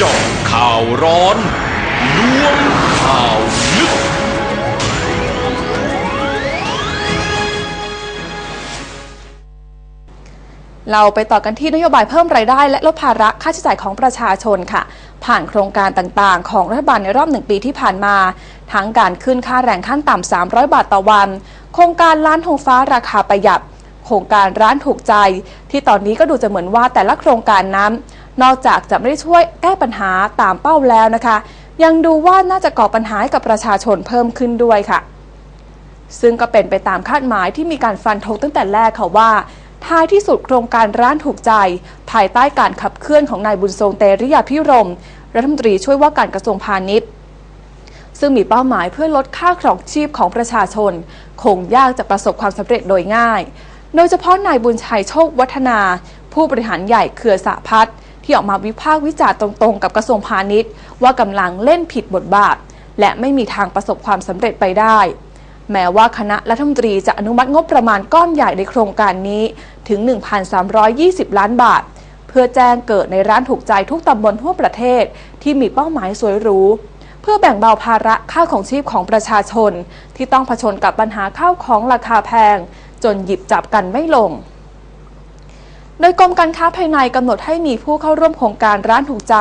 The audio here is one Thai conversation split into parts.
เจาะข่าวร้อนล้วงข่าวลึก เราไปต่อกันที่นโยบายเพิ่มรายได้ และลดภาระค่าใช้จ่ายของประชาชนค่ะ ผ่านโครงการต่างๆ ของรัฐบาลในรอบหนึ่งปีที่ผ่านมา ทั้งการขึ้นค่าแรงขั้นต่ำ 300 บาทต่อวัน โครงการร้านธงฟ้าราคาประหยัด โครงการร้านถูกใจ ที่ตอนนี้ก็ดูจะเหมือนว่าแต่ละโครงการนั้น นอกจากจะไม่ได้ช่วยแก้ปัญหาตามเป้าแล้วนะคะ ยังดูว่าน่าจะก่อปัญหาให้กับประชาชนเพิ่มขึ้นด้วยค่ะ ซึ่งก็เป็นไปตามคาดหมายที่มีการฟันธงตั้งแต่แรกค่ะว่าท้ายที่สุดโครงการร้านถูกใจ ภายใต้การขับเคลื่อนของนายบุญทรงเตริยาพิรม รัฐมนตรีช่วยว่าการกระทรวงพาณิชย์ ซึ่งมีเป้าหมายเพื่อลดค่าครองชีพของประชาชน คงยากจะประสบความสำเร็จโดยง่าย โดยเฉพาะนายบุญชัยโชควัฒนา ผู้บริหารใหญ่เครือสะพัด ที่ออกมาวิพากษ์วิจารณ์ตรงๆ กับกระทรวงพาณิชย์ ว่ากำลังเล่นผิดบทบาท และไม่มีทางประสบความสำเร็จไปได้ แม้ว่าคณะรัฐมนตรีจะอนุมัติงบประมาณก้อนใหญ่ในโครงการนี้ถึง 1,320 ล้านบาท เพื่อแจ้งเกิดในร้านถูกใจทุกตำบลทั่วประเทศ ที่มีเป้าหมายสวยหรูเพื่อแบ่งเบาภาระค่าของชีพของประชาชน ที่ต้องเผชิญกับปัญหาข้าวของราคาแพง จนหยิบจับกันไม่ลง โดยกรมการค้าภายในกำหนดให้มีผู้เข้าร่วมโครงการร้านถูกใจ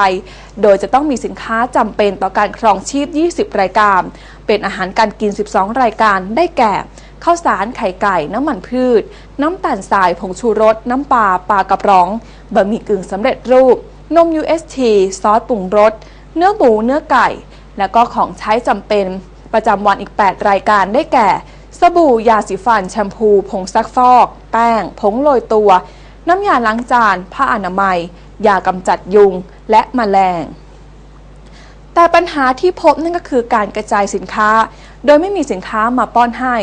โดยจะต้องมีสินค้าจำเป็นต่อการครองชีพ 20 รายการ เป็นอาหารการกิน 12 รายการ ได้แก่ข้าวสารไข่ไก่ น้ำมันพืช น้ำตาลทราย ผงชูรส น้ำปลา ปลากระป๋อง บะหมี่กึ่งสำเร็จรูป นม UST ซอสปรุงรส เนื้อหมู เนื้อไก่ และก็ของใช้จำเป็น ประจำวันอีก 8 รายการ ได้แก่ สบู่ ยาสีฟัน แชมพู ผงซักฟอก แป้ง ผงโรยตัว น้ำยาล้างจาน ผ้าอนามัย ยากำจัดยุง และแมลง แต่ปัญหาที่พบนั่นก็คือการกระจายสินค้า โดยไม่มีสินค้ามาป้อนให้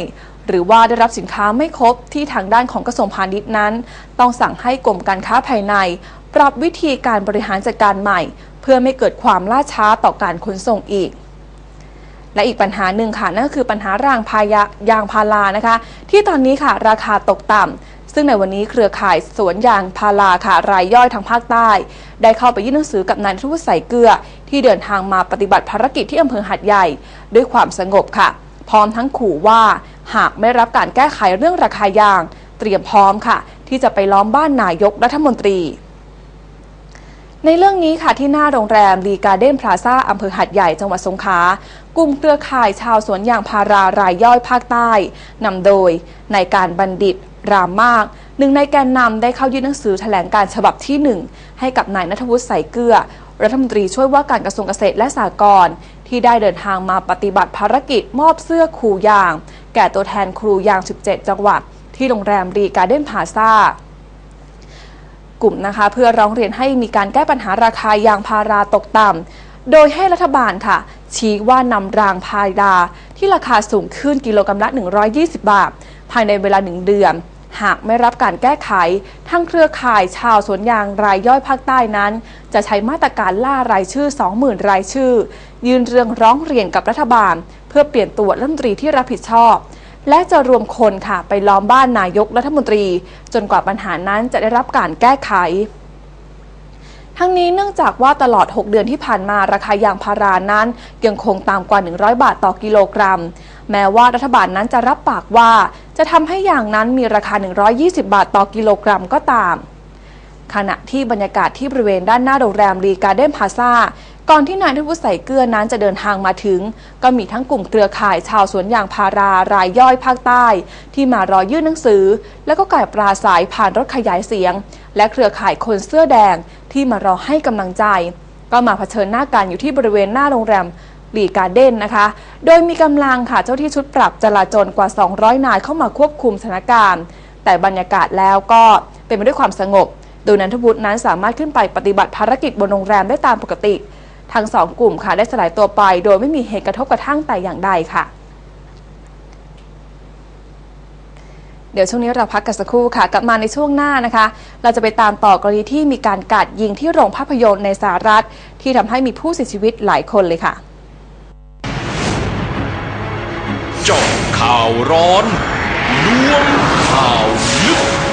หรือว่าได้รับสินค้าไม่ครบที่ทางด้านของกระทรวงพาณิชย์นั้น ต้องสั่งให้กรมการค้าภายใน ปรับวิธีการบริหารจัดการใหม่ เพื่อไม่เกิดความล่าช้าต่อการขนส่งอีกและอีกปัญหาหนึ่งค่ะนั่นก็คือปัญหารางพายะยางพารานะคะ ที่ตอนนี้ค่ะ ราคาตกต่ำ ซึ่งในวันนี้เครือข่ายสวนยางพาราค่ะรายย่อยทางภาคใต้ ได้เข้าไปยื่นหนังสือกับนายทวุฒิใส่เกลือ ที่เดินทางมาปฏิบัติภารกิจที่อำเภอหัดใหญ่ ด้วยความสงบค่ะ พร้อมทั้งขู่ว่าหากไม่รับการแก้ไขเรื่องราคายาง เตรียมพร้อมค่ะ ที่จะไปล้อมบ้านนายกรัฐมนตรีในเรื่องนี้ค่ะที่หน้าโรงแรมรีการ์เด้นพลาซ่าอำเภอหัดใหญ่จังหวัดสงขลากลุ่มเครือข่ายชาวสวนยางพารารายย่อยภาคใต้นำโดยนายการบัณฑิต รามมาก หนึ่งในแกนนำได้เข้ายื่นหนังสือแถลงการฉบับที่ 1 ให้กับนายนัทวุฒิใส่เกลือ รัฐมนตรีช่วยว่าการกระทรวงเกษตรและสหกรณ์ที่ได้เดินทางมาปฏิบัติภารกิจมอบเสื้อครูยาง แก่ตัวแทนครูยาง 17 จังหวัด ที่โรงแรมรีการ์เด้นพาซากลุ่มนะคะเพื่อร้องเรียนให้มีการแก้ปัญหาราคายางพาราตกต่ำโดยให้รัฐบาลค่ะ ชี้ว่านำรางพาราที่ราคาสูงขึ้นกิโลกรัมละ 120 บาท ภายในเวลาหนึ่งเดือน หากไม่รับการแก้ไข ทั้งเครือข่ายชาวสวนยางรายย่อยภาคใต้นั้น จะใช้มาตรการล่ารายชื่อ 20,000 รายชื่อ ยื่นเรื่องร้องเรียนกับรัฐบาล เพื่อเปลี่ยนตัวรัฐมนตรีที่รับผิดชอบ และจะรวมคนค่ะไปล้อมบ้านนายกรัฐมนตรี จนกว่าปัญหานั้นจะได้รับการแก้ไข ทั้งนี้เนื่องจากว่าตลอด 6 เดือนที่ผ่านมาราคายางพารานั้นยังคงตามกว่า 100 บาทต่อกิโลกรัม แม้ว่ารัฐบาลนั้นจะรับปากว่า จะทำให้ยางนั้นมีราคา 120 บาทต่อกิโลกรัมก็ตาม ขณะที่บรรยากาศที่บริเวณด้านหน้าโรงแรมรีการ์เด้นพาซาก่อนที่นายทวุฒิใส่เกลือนั้นจะเดินทางมาถึง ก็มีทั้งกลุ่มเครือข่ายชาวสวนยางพารารายย่อยภาคใต้ ที่มารอยื่นหนังสือ แล้วก็ก่ายปราศัยผ่านรถขยายเสียง และเครือข่ายคนเสื้อแดงที่มารอให้กำลังใจ ก็มาเผชิญหน้ากันอยู่ที่บริเวณหน้าโรงแรมรีการเด้นนะคะ โดยมีกำลังค่ะเจ้าที่ชุดปรับจราจรกว่า 200 นายเข้ามาควบคุมสถานการณ์ แต่บรรยากาศแล้วก็เป็นไปด้วยความสงบ โดยนันทวุฒินั้นสามารถขึ้นไปปฏิบัติภารกิจบนโรงแรมได้ตามปกติ ทั้งสองกลุ่มค่ะได้สลายตัวไป โดยไม่มีเหตุกระทบกระทั่งแต่อย่างใดค่ะ เดี๋ยวช่วงนี้เราพักกันสักครู่ค่ะ กลับมาในช่วงหน้านะคะ เราจะไปตามต่อกรณีที่มีการกัดยิงที่โรงภาพยนตร์ในสหรัฐ ที่ทำให้มีผู้เสียชีวิตหลายคนเลยค่ะจบข่าวร้อนล้วงข่าวลึก